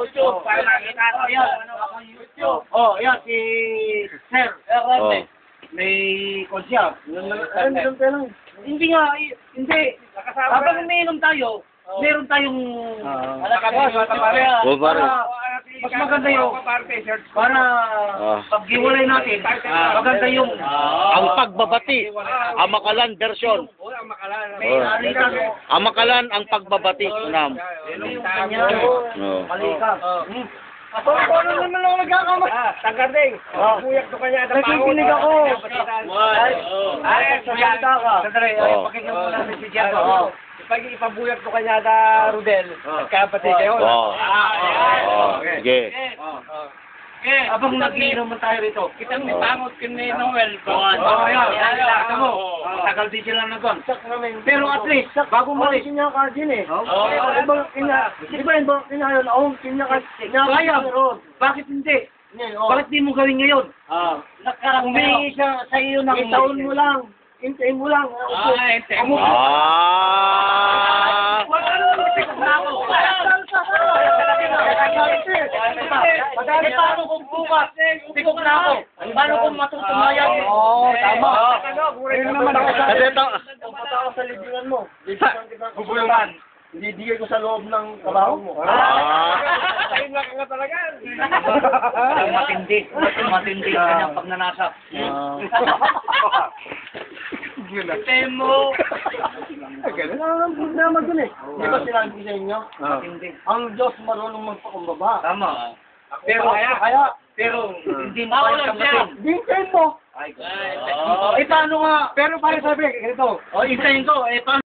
YouTube, para makita ko. YouTube. Oh, yan, si Sir. Oh. May konsya. Hindi nga, eh, hindi. Habang umiinom tayo, meron tayong Oh, pare. mas maganda yung para Ah. paghiwalay natin, maganda yung Ang pagbabati. Amakalan version. May Oh. alikas. Amakalan ang pagbabati. Nam. Yung kanya, Oh. Hmm. Ako, ano naman ako nagkakamali? Ah, tagarding. Buyak to kanya. Nakikinig ako. Ay, ay, salita ka. Sandali, ay, Oh. pakinggan mo namin si. Oh. Pag ipabuyag to kanya da Rudel, kapatid kayo. Oh. Oh. Sige. Eh, abang nagiinom man tayo rito. Kita may pangot kin ni Noel. Oo, Oh, yan. yan, Yan, yan. mo. Tagal din sila nagkon. Pero at least, bago mo rin. Kinya ka din eh. Oo. Ibang kinya, di ba ibang kinya yun? Oh, kinya ka, ka Kaya, bakit hindi? oh. Bakit di mo gawin ngayon? Nakarang Humingi siya sa iyo ng... Itaon mo lang. Hintayin mo lang. Ah, hintayin mo. Ah. Madali paano kung bukas, tikok na ako. Paano kung matutunayan? Oo, tama. Ayun naman ako sa... Kasi ito. Ako sa libingan mo. Bubulungan. Hindi ko sa loob ng trabaho mo. Ah. Ayun lang nga talaga. Matindi. Matindi ka niyang pagnanasap. Hintayin mo. Ganun ang problema dun eh. Di ba sinabi ko sa inyo? Matindi. Ang Diyos marunong magpakumbaba. Tama. Pero, kaya, pero, hindi mo kaya kampitin. Hintayin mo. Eh, paano nga? Pero pare sabi, ganito. O, hintayin ko. Eh, paano